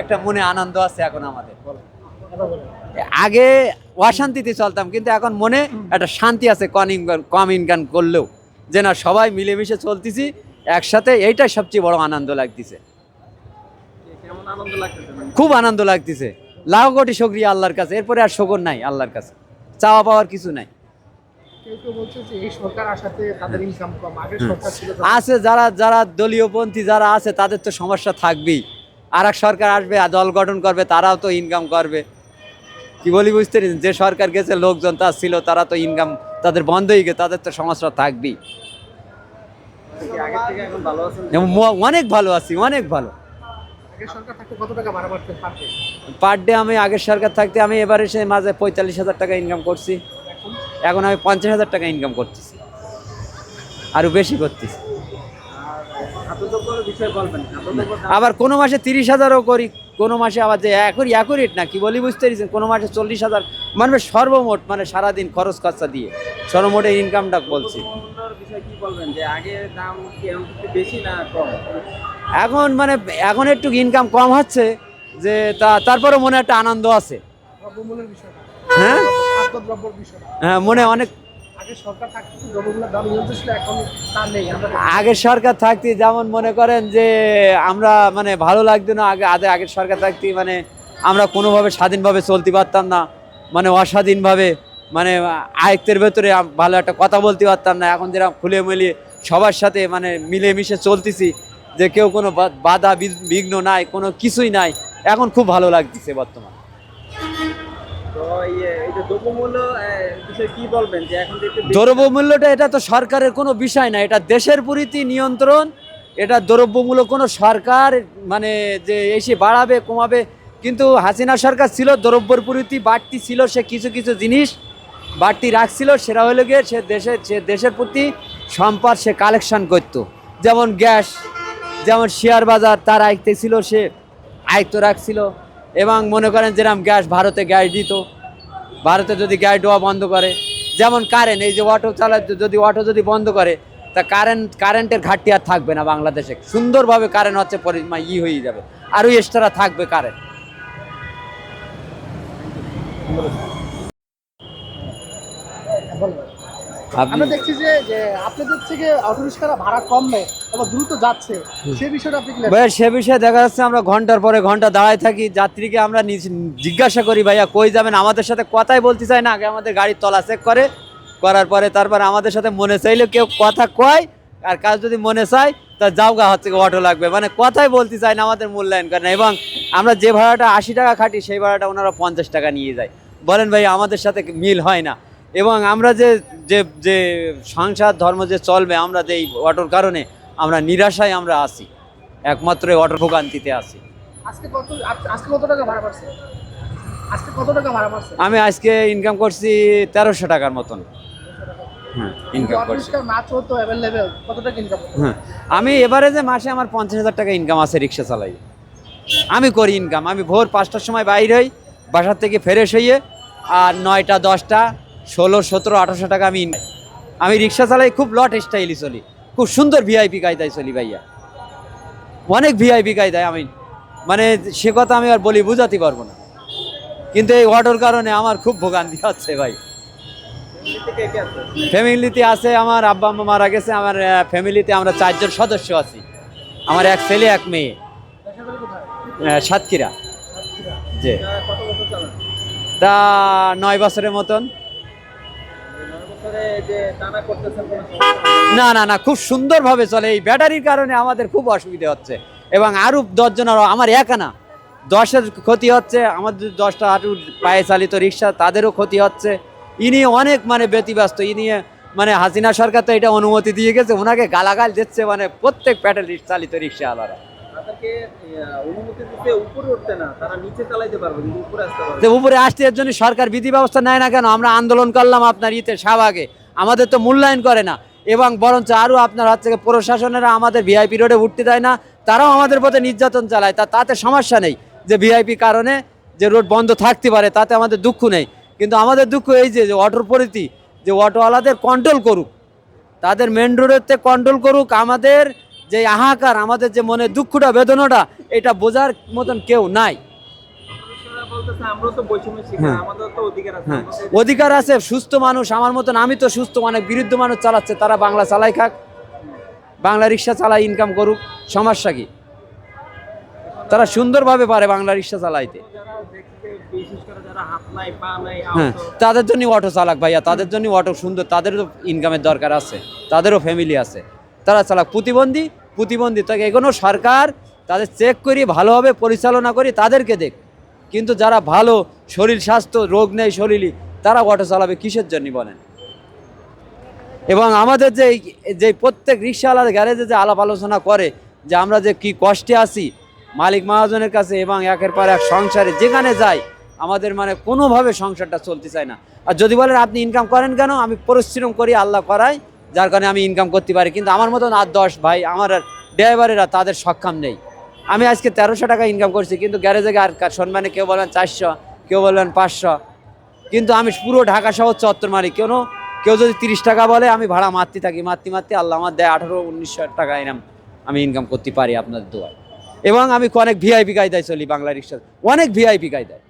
একটা মনে আনন্দ আছে এখন আমাদের। আগে অশান্তিতে চলতাম কিন্তু এখন মনে একটা শান্তি আছে কম ইনকাম কম ইনকাম করলেও। যে না সবাই মিলেমিশে চলতেছি একসাথে এইটাই সবচেয়ে বড় আনন্দ লাগতেছে। খুব আনন্দ লাগতেছে। লাখ কোটি শুক্রিয়া আল্লাহর কাছে এরপরে আর শকর নাই আল্লাহর কাছে। চাওয়া পাওয়ার কিছু নাই। আছে যারা যারা দলীয়পন্থী যারা আছে তাদের তো সমস্যা থাকবেই। আর এক সরকার আসবে আর দল গঠন করবে, তারাও তো ইনকাম করবে। কি বলি, বুঝতে? যে সরকার গেছে, লোকজন তার ছিল, তারা তো ইনকাম তাদের বন্ধ হয়ে গেছে তাদের তো সমস্যা থাকবেই। অনেক ভালো আছি, অনেক ভালো। পার ডে আমি, আগের সরকার থাকতে আমি এবারে সে মাঝে পঁয়তাল্লিশ হাজার টাকা ইনকাম করছি। এখন আমি পঞ্চাশ হাজার টাকা ইনকাম করতেছি। আরও বেশি করতেছি। আবার কোনো মাসে তিরিশ হাজারও করি কোনো মাসে আবার যে একই অ্যাকুরেট না কি বলি বুঝতে পেরেছেন? কোনো মাসে চল্লিশ হাজার মানে সর্বমোট মানে সারাদিন খরচ খরচা দিয়ে সর্বমোটে ইনকামটা বলছি। দ্রব্যমূল্যের বিষয়ে কি বলবেন? যে আগে দাম কি এখন বেশি না কম? এখন মানে এখন একটু ইনকাম কম হচ্ছে যে তা তারপরে মনে একটা আনন্দ আছে। হ্যাঁ? হ্যাঁ মনে অনেক আগের সরকার থাকতে যেমন মনে করেন যে আমরা মানে ভালো লাগতো না, আগে আগে আগের সরকার থাকতে মানে আমরা কোনোভাবে স্বাধীনভাবে চলতে পারতাম না মানে অস্বাধীনভাবে মানে আয়ত্তের ভেতরে ভালো একটা কথা বলতে পারতাম না। এখন যেরকম খুলে মিলিয়ে সবার সাথে মানে মিলেমিশে চলতেছি, যে কেউ কোনো বাধা বিঘ্ন নাই, কোনো কিছুই নাই, এখন খুব ভালো লাগতেছে বর্তমান তো ইয়ে এই যে দ্রব্যমূল্য আহ, বিষয়ে কি বলবেন যে এখন যে একটু বেশি- দ্রব্যমূল্যটা এটা তো সরকারের কোনো বিষয় না, এটা দেশের প্রীতি নিয়ন্ত্রণ, এটা দ্রব্যমূল্য কোনো সরকার মানে যে এসে বাড়াবে, কমাবে, কিন্তু হাসিনা সরকার ছিল, দ্রব্যর প্রীতি বাড়তি ছিল, সে কিছু কিছু জিনিস বাড়তি রাখছিল, সেটা হলো গিয়ে সে দেশের সে দেশের প্রতি সম্পদ সে কালেকশন করত। যেমন গ্যাস, যেমন শেয়ার বাজার, তার আয়ত্তে ছিল, সে আয়ত্ত রাখছিল, এবং মনে করেন যেরকম গ্যাস ভারতে গ্যাস দিত ভারতে যদি গ্যাস ডোয়া বন্ধ করে, যেমন কারেন্ট এই যে অটো চালা যদি অটো যদি বন্ধ করে, তা কারেন্ট কারেন্টের ঘাটতি আর থাকবে না বাংলাদেশে। সুন্দরভাবে কারেন্ট হচ্ছে পরিমা ই হয়ে যাবে। আরও এক্সট্রা থাকবে কারেন্ট আমরা দেখছি যে আপনাদের থেকে অটো রিক্সারা ভাড়া কম নেয় এবং দ্রুত যাচ্ছে। সেই বিষয়টা আপনি সে বিষয়ে দেখা যাচ্ছে আমরা ঘণ্টার পরে ঘণ্টা দাঁড়ায় থাকি। যাত্রীকে আমরা জিজ্ঞাসা করি ভাইয়া কই যাবেন? আমাদের সাথে কথাই বলতে চায় না। আগে আমাদের গাড়ির তলা চেক করে। করার পরে তারপর আমাদের সাথে মনে চাইলে কেউ কথা কয়। আর কাজ যদি মনে চায় তা যাও গা হচ্ছে অটো লাগবে। মানে কথাই বলতে চায় না আমাদের মূল্যায়ন করে না। এবং আমরা যে ভাড়াটা আশি টাকা খাটি সেই ভাড়াটা ওনারা পঞ্চাশ টাকা নিয়ে যায়। বলেন ভাই আমাদের সাথে মিল হয় না। এবং আমরা যে যে যে সংসার ধর্ম যে চলবে আমরা যে এই অটোর কারণে আমরা নিরাশায় আমরা আসি একমাত্র এই অটো ভোগান্তিতে আসি আজকে কত আজকে কত টাকা ভাড়া পাচ্ছে আজকে কত টাকা ভাড়া পাচ্ছে আমি আজকে ইনকাম করছি তেরোশো টাকার মতন। হ্যাঁ ইনকাম করছি। রিক্সা না চলতো অ্যাভেলেবেল কত টাকা ইনকাম হ্যাঁ আমি এবারে যে মাসে আমার পঞ্চাশ হাজার টাকা ইনকাম আছে রিক্সা চালাই। আমি করি ইনকাম আমি ভোর পাঁচটার সময় বাইর হই বাসার থেকে ফ্রেশ হইয়ে আর নয়টা দশটা ষোলো, সতেরো, আঠারোশো টাকা আমি আমি রিক্সা চালাই খুব লট স্টাইলই চলি। খুব সুন্দর ভিআইপি কায়দায় চলি ভাইয়া। অনেক ভিআইপি কায়দায় আমি মানে সে কথা আমি আর বলি বুঝাতে পারব না। কিন্তু এই অটোর কারণে আমার খুব ভোগান্তি হচ্ছে ভাই। ফ্যামিলিতে আছে আমার, আব্বা, আম্মা মারা গেছে, আমার ফ্যামিলিতে আমরা চারজন সদস্য আছি। আমার এক ছেলে, এক মেয়ে। সাতক্ষীরা। যে তা নয় বছরের মতন। না না না, খুব সুন্দরভাবে চলে। এই ব্যাটারির কারণে আমাদের খুব অসুবিধা হচ্ছে। এবং আরও দশজন আরও আমার একা না। দশের ক্ষতি হচ্ছে, আমাদের দশটা হাঁটু পায়ে চালিত রিক্সা, তাদেরও ক্ষতি হচ্ছে। ইনি অনেক মানে ব্যতিব্যস্ত, ইনি মানে হাসিনা সরকার তো এটা অনুমতি দিয়ে গেছে, ওনাকে গালাগাল দিচ্ছে মানে প্রত্যেক প্যাটেল চালিত রিক্সা আলাদা উপরে আসতে এর জন্য সরকার বিধি ব্যবস্থা নেয় না কেন? আমরা আন্দোলন করলাম আপনার ইতে শাহবাগে। আমাদের তো মূল্যায়ন করে না। এবং বরঞ্চ আরও আপনার হচ্ছে প্রশাসনেরা আমাদের ভিআইপি রোডে উঠতে দেয় না, তারাও আমাদের পথে নির্যাতন চালায়। তা তাতে সমস্যা নেই যে ভিআইপি কারণে যে রোড বন্ধ থাকতে পারে, তাতে আমাদের দুঃখ নেই। কিন্তু আমাদের দুঃখ এই যে যে অটোর পরিধি, যে অটোওয়ালাদের কন্ট্রোল করুক, তাদের মেন রোডেতে কন্ট্রোল করুক, আমাদের যে হাহাকার আমাদের যে মনে দুঃখটা বেদনাটা এটা বোঝার মতন কেউ নাই। হ্যাঁ। অধিকার আছে হ্যাঁ। অধিকার আছে সুস্থ মানুষ আমার মতন আমি তো সুস্থ অনেক বিরুদ্ধ মানুষ চালাচ্ছে তারা বাংলা চালাই খাক। বাংলা রিক্সা চালাই ইনকাম করুক সমস্যা কি? তারা সুন্দরভাবে পারে বাংলা রিক্সা চালাইতে। হ্যাঁ তাদের জন্য অটো চালাক ভাইয়া তাদের জন্য অটো সুন্দর তাদেরও ইনকামের দরকার আছে তাদেরও ফ্যামিলি আছে। তারা চালাক প্রতিবন্ধী প্রতিবন্ধী। তাকে এখনও সরকার তাদের চেক করি, ভালোভাবে পরিচালনা করি, তাদেরকে দেখ। কিন্তু যারা ভালো শরীর স্বাস্থ্য, রোগ নেই শরীরই, তারা অটো চালাবে কিসের জন্য বলেন? এবং আমাদের যে যে প্রত্যেক রিক্সাওয়ালার গ্যারেজে যে আলাপ আলোচনা করে, যে আমরা যে কি কষ্টে আছি, মালিক মহাজনের কাছে এবং একের পর এক সংসারে যেখানে যাই, আমাদের মানে কোনোভাবে সংসারটা চলতে চায় না। আর যদি বলেন আপনি ইনকাম করেন কেন? আমি পরিশ্রম করি, আল্লাহ করাই যার কারণে আমি ইনকাম করতে পারি। কিন্তু আমার মতন আর দশ ভাই, আমার ড্রাইভারেরা তাদের সক্ষম নেই। আমি আজকে তেরোশো টাকা ইনকাম করছি, কিন্তু গ্যারেজে আর সম্মানে কেউ বলেন চারশো, কেউ বলবেন পাঁচশো। কিন্তু আমি পুরো ঢাকা শহর চত্বর মারি। কেন? কেউ যদি তিরিশ টাকা বলে, আমি ভাড়া মারতে থাকি। মারতে মারতে আল্লাহ আমার দেয় আঠারো উনিশশো টাকা এরম আমি ইনকাম করতে পারি আপনাদের দোয়ায়। এবং আমি অনেক ভিআইপি কায়দায় চলি বাংলা রিক্সা। অনেক ভিআইপি কায়দায়।